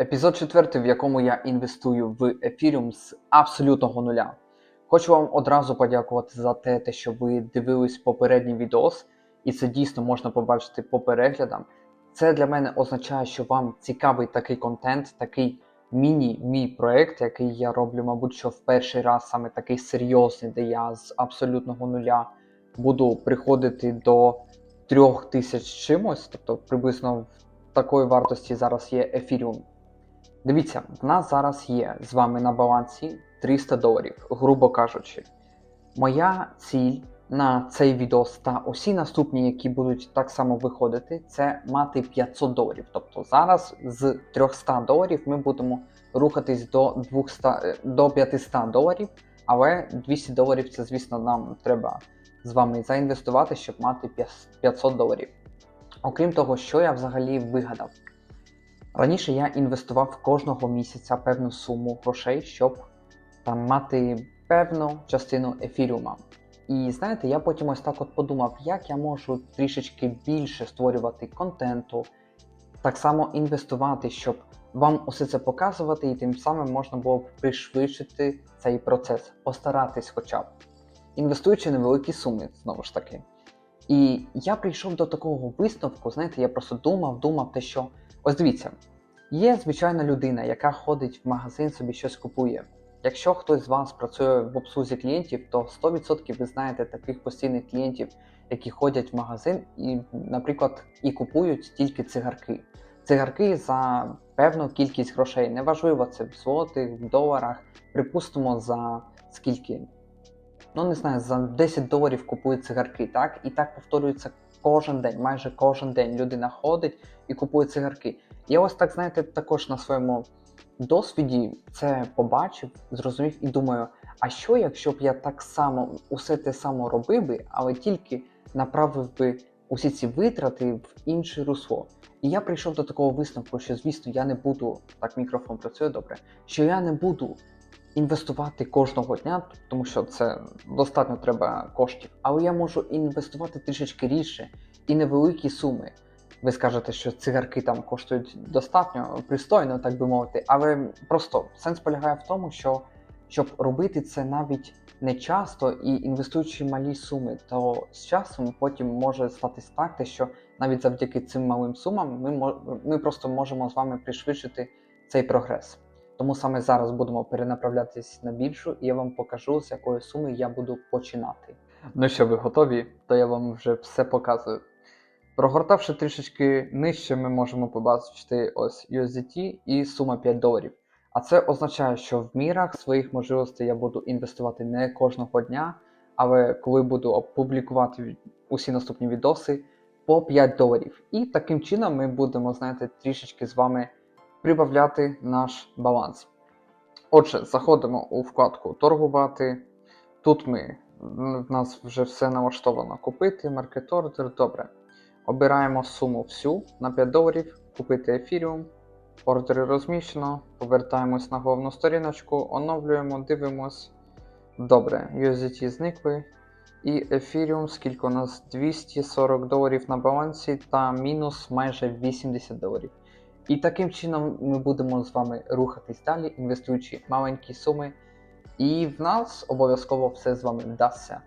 Епізод четвертий, в якому я інвестую в ефіріум з абсолютного нуля. Хочу вам одразу подякувати за те, те, що ви дивились попередній відос, і це дійсно можна побачити по переглядам. Це для мене означає, що вам цікавий такий контент, такий міні-мій проект, який я роблю, мабуть, що в перший раз саме такий серйозний, де я з абсолютного нуля буду приходити до трьох тисяч чимось, тобто приблизно в такої вартості зараз є ефіріум. Дивіться, в нас зараз є з вами на балансі 300 доларів, грубо кажучи. Моя ціль на цей відос та усі наступні, які будуть так само виходити, це мати 500 доларів. Тобто зараз з 300 доларів ми будемо рухатись до 200, е, до 500 доларів, але 200 доларів це, звісно, нам треба з вами заінвестувати, щоб мати 500 доларів. Окрім того, що я взагалі вигадав. Раніше я інвестував кожного місяця певну суму грошей, щоб там мати певну частину ефіріума. І знаєте, я потім ось так от подумав, як я можу трішечки більше створювати контенту, так само інвестувати, щоб вам усе це показувати, і тим самим можна було б пришвидшити цей процес, постаратись хоча б, інвестуючи невеликі суми, знову ж таки. І я прийшов до такого висновку, знаєте, я просто думав, думав те, що ось дивіться, є звичайна людина, яка ходить в магазин, собі щось купує. Якщо хтось з вас працює в обслузі клієнтів, то 100% ви знаєте таких постійних клієнтів, які ходять в магазин і, наприклад, і купують тільки цигарки. Цигарки за певну кількість грошей. Неважливо, це в злотих, в доларах. Припустимо, за скільки? Ну, не знаю, за 10 доларів купують цигарки, так? І так повторюється кожен день, майже кожен день людина ходить і купує цигарки. Я ось так, знаєте, також на своєму досвіді це побачив, зрозумів і думаю, а що, якщо б я так само усе те само робив би, але тільки направив би усі ці витрати в інше русло. І я прийшов до такого висновку, що, звісно, я не буду, так мікрофон працює добре, що я не буду інвестувати кожного дня, тому що це достатньо треба коштів, але я можу інвестувати трішечки рідше і невеликі суми. Ви скажете, що цигарки там коштують достатньо пристойно, так би мовити, але просто сенс полягає в тому, що щоб робити це навіть не часто і інвестуючи малі суми, то з часом потім може статись так, що навіть завдяки цим малим сумам ми, ми просто можемо з вами пришвидшити цей прогрес. Тому саме зараз будемо перенаправлятись на більшу, і я вам покажу, з якої суми я буду починати. Ну що, ви готові? То я вам вже все показую. Прогортавши трішечки нижче, ми можемо побачити ось USDT і сума 5 доларів. А це означає, що в мірах своїх можливостей я буду інвестувати не кожного дня, але коли буду опублікувати усі наступні відоси по 5 доларів. І таким чином ми будемо, знаєте, трішечки з вами прибавляти наш баланс. Отже, заходимо у вкладку торгувати. Тут ми в нас вже все налаштовано купити, маркет ордер, добре. Обираємо суму всю на 5 доларів, купити ефіріум. Ордери розміщено, повертаємось на головну сторіночку, оновлюємо, дивимось. Добре, USDT зникли. І ефіріум, скільки у нас 240 доларів на балансі та мінус майже 80 доларів. І таким чином ми будемо з вами рухатись далі, інвестуючи маленькі суми. І в нас обов'язково все з вами вдасться.